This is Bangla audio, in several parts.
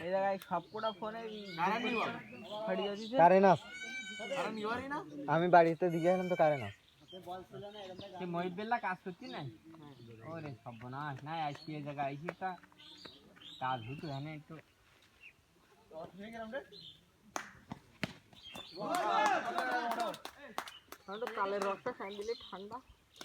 এই জায়গায় সবকটা ফোনে কারেন্ট আস আমি বাড়িতে দিকে গেলাম তো কারেন্ট আস সে মহিত বেল্লা কাজ করছি না ওরে সর্বনাশ না আজকে এই জায়গায় আইসি তা কাজ হতো হ্যাঁ একটু। তালের রসটা খাই দিলে ঠান্ডা।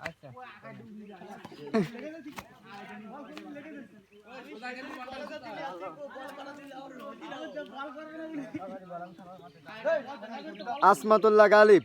আচ্ছা। Asmatullah Ghalib.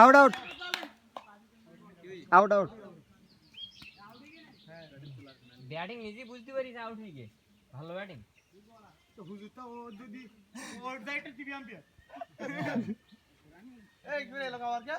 Out out out out batting নিজে বুঝতে পারিস আউট হয়ে গিয়ে। ভালো ব্যাটিং এই, এলো খাবার কে?